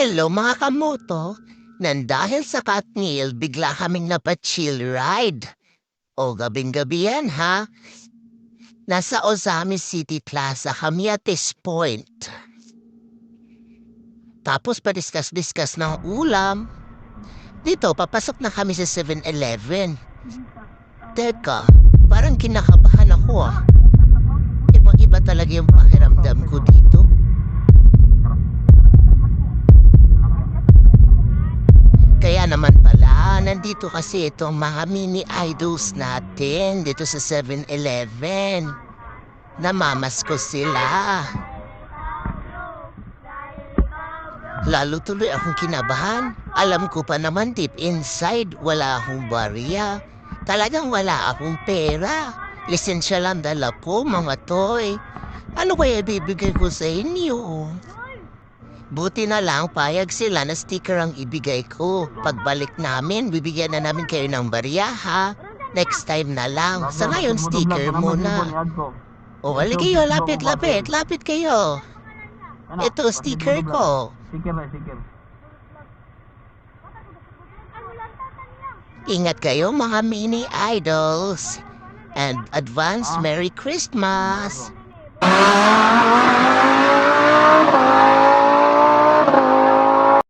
Hello mga kamoto! Nandahil sa Katnil, bigla kaming napachill ride. O gabing-gabi yan ha? Nasa Ozami City Plaza kami at this point. Tapos pa-discuss-discuss ng ulam. Dito, papasok na kami sa 7-Eleven. Teka, parang kinakabahan ako ah. Ibang-iba talaga yung pakiramdam ko dito. Kaya naman pala, nandito kasi itong mga mini idols natin dito sa 7-Eleven. Namamas ko sila. Lalo tuloy akong kinabahan. Alam ko pa naman deep inside, wala akong barya. Talagang wala akong pera. Lisensya lang dala po, mga toy. Ano kaya bibigay ko sa inyo? Buti na lang payag sila na sticker ang ibigay ko. Pagbalik namin, bibigyan na namin kayo ng barya ha. Next time na lang. Sa ngayon, sticker muna. O, hali kayo, lapit, lapit, lapit kayo. Ito, sticker ko. Ba, sige. Ingat kayo mga mini idols. And advance Merry Christmas!